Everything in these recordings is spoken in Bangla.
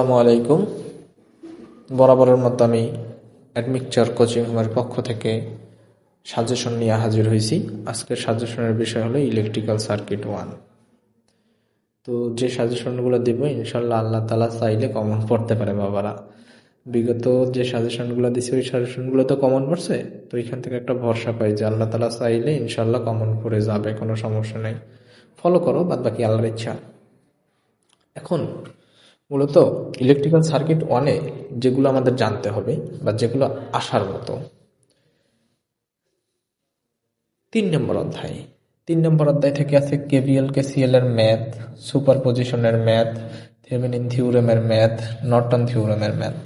আসসালামু আলাইকুম। বরাবরের মতো আমি অ্যাডমিকচার কোচিং হোমের পক্ষ থেকে সাজেশন নিয়ে হাজির হয়েছি। আজকের সাজেশনের বিষয় হলো ইলেকট্রিক্যাল সার্কিট ওয়ান। তো যে সাজেশনগুলো দেবো ইনশাল্লাহ আল্লাহ তালা চাইলে কমন পড়তে পারে বাবারা। বিগত যে সাজেশনগুলো দিছি, ওই সাজেশনগুলো তো কমন পড়ছে, তো এখান থেকে একটা ভরসা পাই যে আল্লাহ তালা চাইলে ইনশাল্লাহ কমন পড়ে যাবে, কোনো সমস্যা নেই। ফলো করো বাদ বাকি আল্লাহর ইচ্ছা। এখন মূলত ইলেকট্রিক্যাল সার্কিট ওয়ানে যেগুলো আমাদের জানতে হবে বা যেগুলো আসার মতো। তিন নম্বর অধ্যায়। তিন নম্বর অধ্যায় থেকে আছে কেভিএল কেসিএল এর ম্যাথ সুপার পজিশনের ম্যাথ থেভেনিন থিওরেমের ম্যাথ নর্টন থিওরেমের ম্যাথ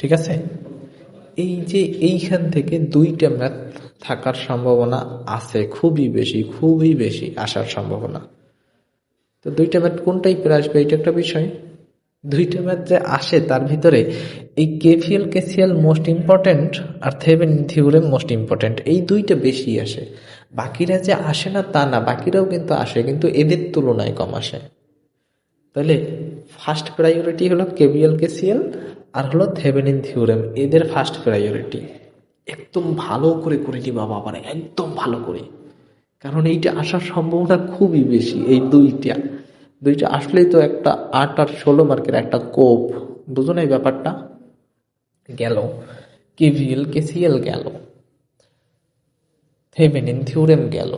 ঠিক আছে? এই যে এইখান থেকে দুইটা ম্যাথ থাকার সম্ভাবনা আছে, খুবই বেশি খুবই বেশি আসার সম্ভাবনা। তো দুইটা ম্যাথ কোন টাইপের আসবে, এটা একটা বিষয়। দুইটা ম্যাথ যে আসে, তার ভিতরে এই কেভিএল কেসিএল মোস্ট ইম্পর্টেন্ট আর থেভেন থিওরেম মোস্ট ইম্পর্টেন্ট এই দুইটা বেশি আসে। বাকিরা যে আসে না, তা না, বাকিরাও কিন্তু আসে, কিন্তু এদের তুলনায় কম আসে। তাহলে ফার্স্ট প্রায়োরিটি হলো কেভিএল কেসিএল আর হলো থেভেনিন থিওরেম এদের ফার্স্ট প্রায়োরিটি একদম ভালো করে করে নিবা বাবারা, একদম ভালো করে। কারণ এইটা আসার সম্ভাবনা খুবই বেশি, এই দুইটা। দুইটা আসলেই তো একটা আট আর ষোলো মার্কের একটা কোপ। বুঝো না এই ব্যাপারটা? গেল। কেভিএল, কেসিএল গেল। থেভেনিন থিওরেম গেল।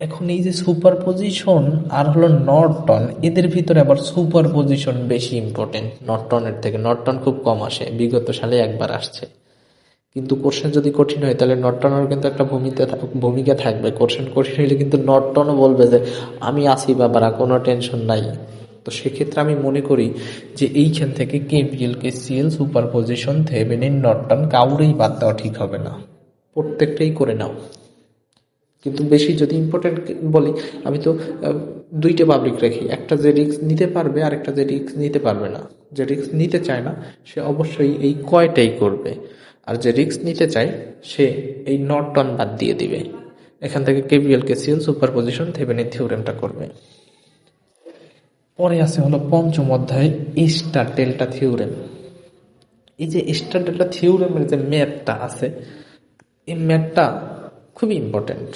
এখন এই যে সুপার পজিশন আর হলো নর্টন, এদের ভিতরে আবার সুপার পজিশন বেশি ইম্পর্টেন্ট নর্টনের থেকে। নর্টন খুব কম আসে, বিগত সালে একবার আসছে। কিন্তু কোশ্চেন যদি কঠিন হয়, তাহলে নর্টনের কিন্তু একটা থাক- ভূমিকা থাকবে। কোশ্চেন কঠিন হইলে কিন্তু নর্টনও বলবে যে, আমি আসি বাবারা, কোনো টেনশন নাই। তো সেক্ষেত্রে আমি মনে করি যে, এইখান থেকে KVL KCL position Thevenin Norton কাউরেই বাদ দেওয়া ঠিক হবে না। প্রত্যেকটাই করে নাও। কিন্তু বেশি যদি ইম্পর্টেন্ট বলি, আমি তো দুইটা পাবলিক রাখি। একটা যে রিক্স নিতে পারবে আর একটা যে রিক্স নিতে পারবে না। যে রিক্স নিতে চায় না, সে অবশ্যই এই কয়টাই করবে। আর যে রিস্ক নিতে চায়, সে এই নর্টন বাদ দিয়ে দিবে। এখান থেকে কেসিএল সুপার পজিশন থেভেনের থিওরেমটা করবে। পরে আছে হলো পঞ্চম অধ্যায় স্টার ডেল্টা থিওরেম। এই যে স্টার ডেল্টা থিওরেমের যে ম্যাপটা আছে, এই ম্যাপটা খুবই ইম্পর্টেন্ট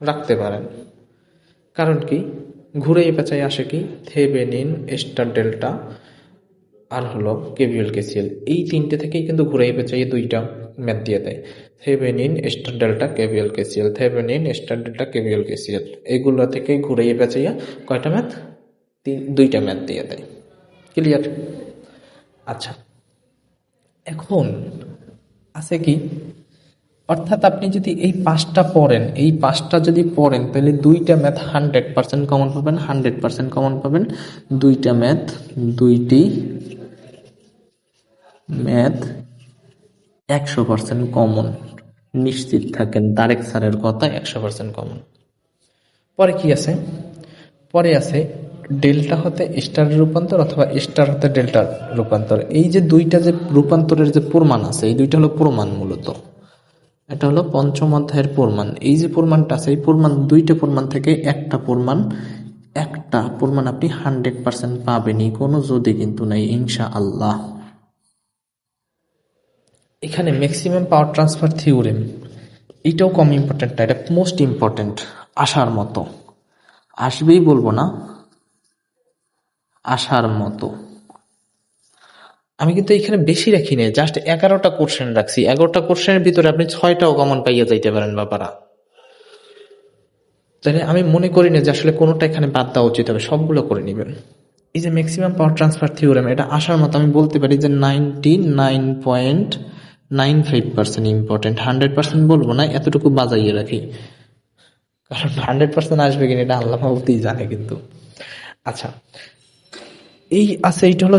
রাখতে পারেন। কারণ কি? ঘুরে পেঁচাই আসে কি? থেবেনিন স্টার ডেল্টা আর হলো কেভিএল, কেসিএল। এই তিনটে থেকেই কিন্তু ঘুরে পেঁচাই দুইটা ম্যাথ দিয়ে দেয়। Thevenin, star delta, KVL, KCL. Thevenin star delta, KVL, KCL. এইগুলো থেকেই ঘুরে পেঁচাইয়া কয়টা ম্যাথ তিন, দুইটা ম্যাথ দিয়ে দেয়। ক্লিয়ার? আচ্ছা। এখন আছে কি? অর্থাৎ আপনি যদি এই পাঁচটা পড়েন, এই পাঁচটা যদি পড়েন, তাহলে দুইটা ম্যাথ হান্ড্রেড পার্সেন্ট কমন পাবেন, হান্ড্রেড পার্সেন্ট কমন পাবেন। দুইটা ম্যাথ দুইটি ম্যাথ একশো পার্সেন্ট কমন নিশ্চিত থাকেন তারেক স্যারের কথা একশো পার্সেন্ট কমন পরে কি আছে? পরে আছে ডেল্টা হতে স্টার রূপান্তর অথবা স্টার হতে ডেল্টার রূপান্তর। এই যে দুইটা যে রূপান্তরের যে প্রমাণ আছে, এই দুইটা হলো প্রমাণ মূলত। এটা হলো পঞ্চম অধ্যায়ের প্রমাণ। এই যে প্রমাণটা আছে, এই প্রমাণ দুইটা প্রমাণ থেকে একটা প্রমাণ একটা প্রমাণ আপনি হান্ড্রেড পার্সেন্ট পাবেনই। কোনো যদি কিন্তু নাই ইনশা আল্লাহ এখানে ম্যাক্সিমাম পাওয়ার ট্রান্সফার থিওরেম এটাও কম ইম্পর্টেন্ট না এটা মোস্ট ইম্পর্টেন্ট আসার মতো। আসবেই বলব না আসার মতো। আমি কিন্তু এখানে বেশি রাখি নাই জাস্ট এগারোটা কোশ্চেন রাখছি। এগারোটা কোশ্চেনের ভিতরে আপনি ছয়টাও কমন পাইয়া যাইতে পারেন বাবারা তাহলে আমি মনে করি না যে আসলে কোনোটা এখানে বাদ দেওয়া উচিত হবে, সবগুলো করে নেবেন। এই যে ম্যাক্সিমাম পাওয়ার ট্রান্সফার থিওরেম এটা আসার মতো, আমি বলতে পারি যে ninety nine point nine five percent important hundred percent বলব না, এতটুকু বাজাইয়ে রাখি। কারণ হান্ড্রেড পার্সেন্ট আসবে কিনা এটা আল্লাহ মাহবুতেই জানে কিন্তু। আচ্ছা এই আছে হলো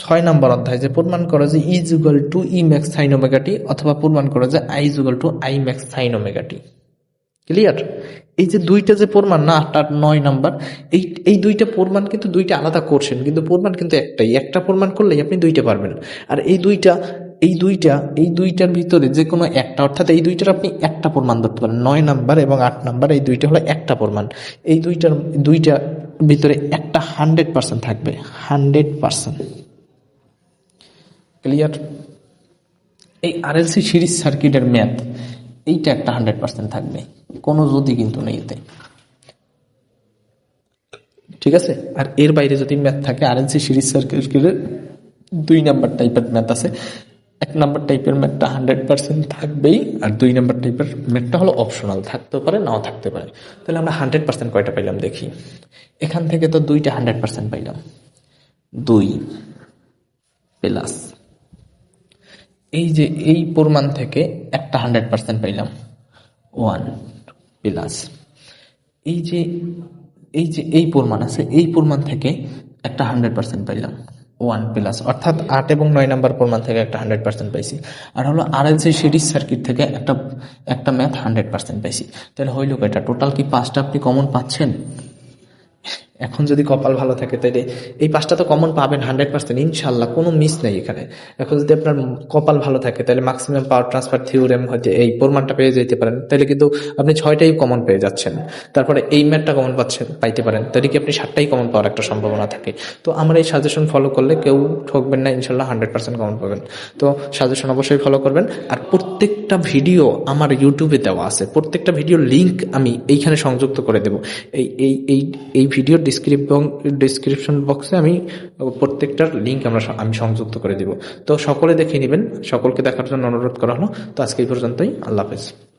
ছয় নম্বর অধ্যায়, যে প্রমাণ যে E equal to E max sine omega t অথবা প্রমাণ করে যে I equal to I max sine omega t clear এই যে দুইটা যে প্রমাণ, না আট আট, নয় নাম্বার, এই এই দুইটা প্রমাণ কিন্তু দুইটা আলাদা করছেন কিন্তু প্রমাণ কিন্তু একটাই। একটা প্রমাণ করলেই আপনি দুইটা পারবেন। আর এই দুইটা এই দুইটা, এই দুইটার ভিতরে যে কোনো একটা, অর্থাৎ এই দুইটার আপনি একটা প্রমাণ ধরতে পারেন। নয় নাম্বার এবং আট নাম্বার, এই দুইটা হলো একটা প্রমাণ। এই দুইটার দুইটা ভিতরে একটা হান্ড্রেড পার্সেন্ট থাকবে। হান্ড্রেড পার্সেন্ট ক্লিয়ার এই আরএলসি সিরিজ সার্কিটের ম্যাথ, এইটা একটা হান্ড্রেড পার্সেন্ট থাকবে। কোনো যদি কিন্তু নেই এতে। ঠিক আছে? আর এর বাইরে যদি ম্যাথ থাকে আরএলসি সিরিজ সার্কিটের দুই নাম্বার টাইপের ম্যাথ আছে। এক নম্বর টাইপের ম্যাথটা হান্ড্রেড পার্সেন্ট থাকবেই, আর দুই নাম্বার টাইপের ম্যাথটা হলো অপশনাল থাকতে পারে, নাও থাকতে পারে। তাহলে আমরা হান্ড্রেড পার্সেন্ট কয়টা পাইলাম দেখি। এখান থেকে তো দুইটা হান্ড্রেড পার্সেন্ট পাইলাম। দুই প্লাস এই যে এই প্রমাণ থেকে একটা হান্ড্রেড পার্সেন্ট পাইলাম। ওয়ান প্লাস এই যে এই যে এই প্রমাণ আছে, এই প্রমাণ থেকে একটা হান্ড্রেড পার্সেন্ট পাইলাম। ওয়ান প্লাস অর্থাৎ আট এবং নয় নাম্বার প্রমাণ থেকে একটা হান্ড্রেড পার্সেন্ট পাইছি। আর হলো R L C series circuit থেকে একটা একটা ম্যাথ হান্ড্রেড পার্সেন্ট পাইছি। তাহলে হইল এটা টোটাল কি পাঁচটা আপনি কমন পাচ্ছেন? এখন যদি কপাল ভালো থাকে তাহলে এই পাঁচটা তো কমন পাবেন হান্ড্রেড পার্সেন্ট ইনশাল্লাহ কোনো মিস নেই এখানে। এখন যদি আপনার কপাল ভালো থাকে তাহলে ম্যাক্সিমাম পাওয়ার ট্রান্সফার থিওরেম হয়তো এই প্রমাণটা পেয়ে যেতে পারেন তাহলে কিন্তু আপনি ছয়টাই কমন পেয়ে যাচ্ছেন। তারপরে এই ম্যাটটা কমন পাচ্ছেন, পাইতে পারেন তাহলে কি আপনি সাতটাই কমন পাওয়ার একটা সম্ভাবনা থাকে। তো আমার এই সাজেশন ফলো করলে কেউ ঠকবেন না ইনশাল্লাহ হান্ড্রেড পার্সেন্ট কমন পাবেন। তো সাজেশন অবশ্যই ফলো করবেন। আর প্রত্যেকটা ভিডিও আমার ইউটিউবে দেওয়া আছে, প্রত্যেকটা ভিডিও লিঙ্ক আমি এইখানে সংযুক্ত করে দেব। এই এই এই এই ভিডিওর ডিসক্রিপশন ডিসক্রিপশন বক্সে আমি প্রত্যেকটার লিঙ্ক আমরা আমি সংযুক্ত করে দেব। তো সকলে দেখে নেবেন, সকলকে দেখার জন্য অনুরোধ করা হলো। তো আজকে এই পর্যন্তই। আল্লাহ হাফেজ।